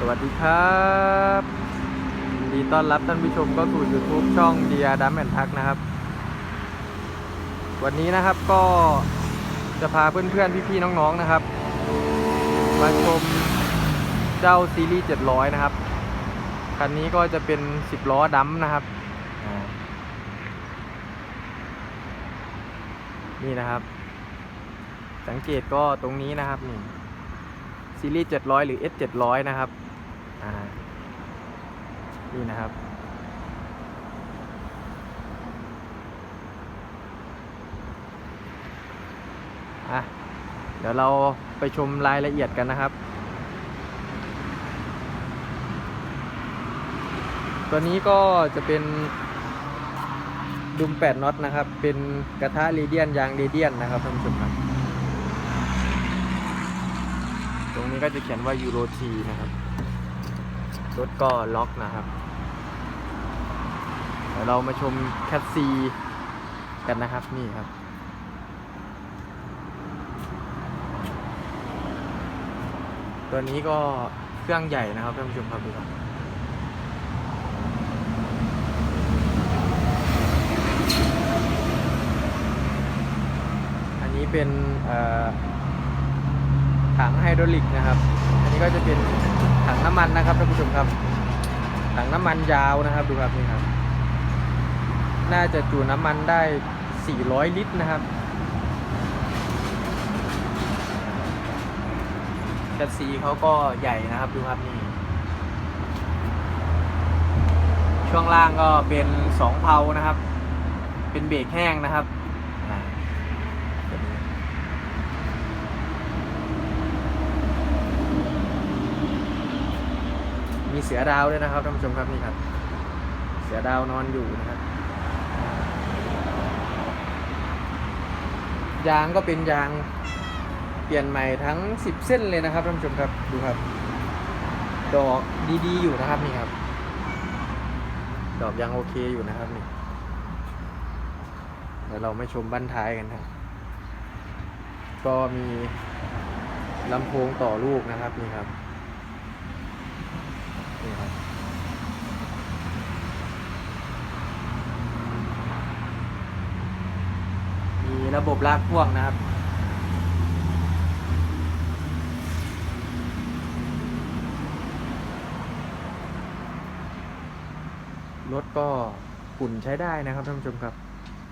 สวัสดีครับดีต้อนรับท่านผู้ชมก็สู่ YouTube ช่องเดียดัมแอนทักนะครับ วันนี้นะครับก็จะพาเพื่อนๆ พี่ๆ น้องๆ นะครับ มาชมเจ้าซีรีส์ 700 นะครับ คันนี้ก็จะเป็น 10 ล้อดัมนะครับ นี่นะครับ สังเกตก็ตรงนี้นะครับนี่ซีรีส์ 700 หรือ S 700 นะครับ อ่านี่นะครับ อะ เดี๋ยวเราไปชมรายละเอียดกันนะครับ ตัวนี้ก็จะเป็นดุม8น็อตนะครับ เป็นกระทะเรเดียนยางเรเดียนนะครับท่านผู้ชมครับ ตรงนี้ก็จะเขียนว่ายูโรทีนะครับ รถก็ล็อกนะครับ เดี๋ยวเรามาชมแคทซีกันนะครับนี่ครับตัวนี้ก็เครื่องใหญ่นะครับท่านผู้ชมครับดูครับอันนี้เป็นถังไฮดรอลิกนะครับ นี้ก็จะเป็นถังน้ำมันนะครับท่านผู้ชมครับ ถังน้ำมันยาวนะครับดูครับนี่ครับ น่าจะจุน้ำมันได้ 400 ลิตรนะครับแคสซีเขาก็ใหญ่นะครับดูครับนี่ช่วงล่างก็เป็นสองเพลานะครับ เป็นเบรกแห้งนะครับอ่าตัวนี้ มีเสือดาวด้วยนะครับท่านผู้ชมครับนี่ครับ เสือดาวนอนอยู่นะครับยางก็เป็นยางเปลี่ยนใหม่ทั้ง 10 เส้นเลยนะครับท่านผู้ชมครับดูครับ ดอกดีๆอยู่นะครับนี่ครับ ดอกยังโอเคอยู่นะครับนี่เดี๋ยวเรามาชมบ้านท้ายกันครับ ก็มีลำโพงต่อลูกนะครับนี่ครับ นี่ครับมี ระบบลากพ่วงนะครับ รถก็ฝุ่นใช้ได้นะครับท่านผู้ชมครับ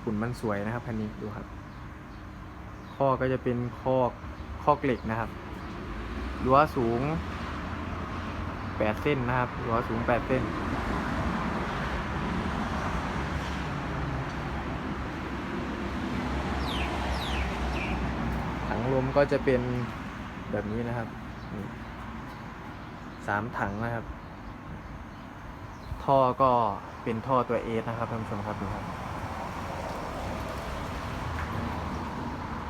ฝุ่นมันสวยนะครับคันนี้ดูครับข้อก็จะเป็นคอกคอกเหล็กนะครับรั้วสูงแปดเส้นนะครับรั้วสูงแปดเส้น ลมก็จะเป็นแบบนี้นะครับสามถังนะครับ ท่อก็เป็นท่อตัวเอสนะครับท่านผู้ชมครับดูครับ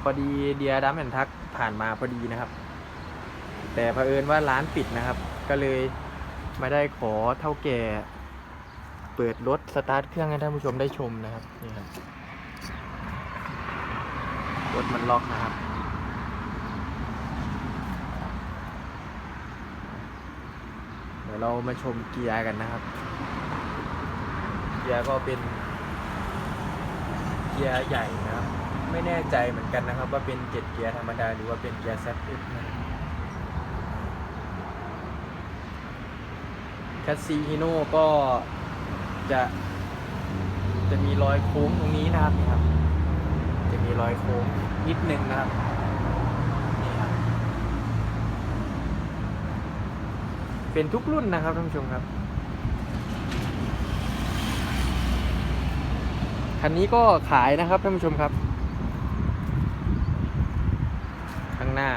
พอดีเดียดัมแอนทักผ่านมาพอดีนะครับ แต่เผอิญว่าร้านปิดนะครับ ก็เลยไม่ได้ขอเท่าแก่เปิดรถสตาร์ทเครื่องให้ท่านผู้ชมได้ชมนะครับนี่ครับรถมันล็อกนะครับ เรามาชมเกียร์กันนะครับ เกียร์ก็เป็น เกียร์ใหญ่นะครับ ไม่แน่ใจเหมือนกันนะครับ ว่าเป็นเจ็ดเกียร์ธรรมดาหรือว่าเป็นเกียร์ ZF นะครับแคสซีฮิโน่ก็จะจะมีรอยโค้งตรงนี้นะครับครับ จะมีรอยโค้งนิดนึงนะครับนี่ครับ เป็นทุกรุ่นนะครับท่านผู้ชมครับ คันนี้ก็ขายนะครับท่านผู้ชมครับ ข้างหน้า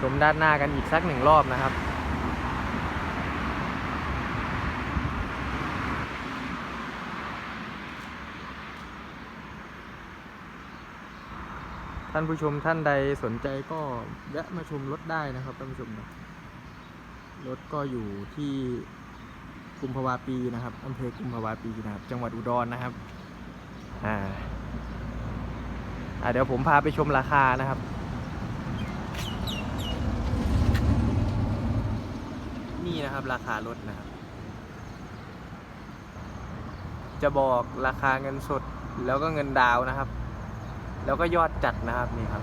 ชมด้านหน้ากันอีกสักหนึ่งรอบนะครับ ท่านผู้ชมท่านใดสนใจก็แวะมาชมรถได้นะครับท่านผู้ชมนะรถก็อยู่ที่กุมภาวาปีนะครับอำเภอกุมภาวาปีนะครับ จังหวัดอุดรนะครับอ่าเดี๋ยวผมพาไปชมราคานะครับนี่นะครับราคารถนะครับ จะบอกราคาเงินสดแล้วก็เงินดาวนะครับ แล้วก็ยอดจัดนะครับนี่ครับ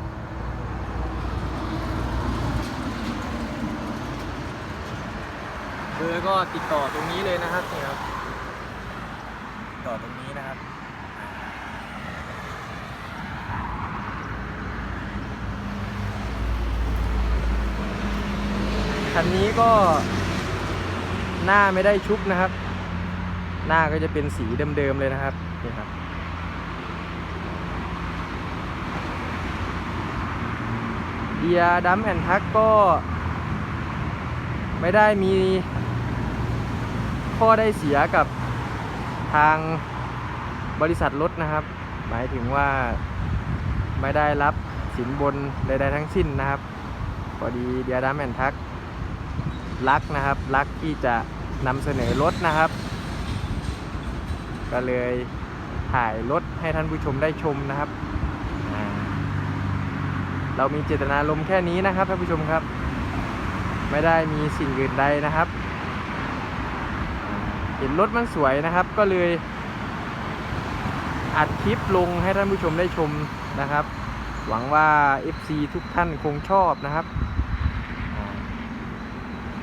เบอร์ก็ติดต่อตรงนี้เลยนะครับนี่ครับติดต่อตรงนี้นะครับคันนี้ก็หน้าไม่ได้ชุบนะครับ หน้าก็จะเป็นสีเดิมๆเลยนะครับนี่ครับ เดียดัมแอนทักก็ ไม่ได้มีข้อได้เสียกับทางบริษัทรถนะครับ หมายถึงว่าไม่ได้รับสินบนใดๆทั้งสิ้นนะครับพอดีเดียดัมแอนทักรักนะครับรักที่จะนำเสนอรถนะครับ ก็เลยถ่ายรถให้ท่านผู้ชมได้ชมนะครับอ่า เรามีเจตนารมณ์แค่นี้นะครับท่านผู้ชมครับ ไม่ได้มีสิ่งอื่นใดนะครับ เห็นรถมันสวยนะครับ ก็เลยอัดคลิปลงให้ท่านผู้ชมได้ชมนะครับ หวังว่า FC ทุกท่านคงชอบนะครับ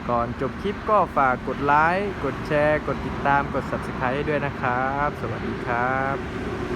ก่อนจบคลิปก็ฝากกดไลค์ กดแชร์ กดติดตาม กด Subscribe ด้วยนะครับ สวัสดีครับ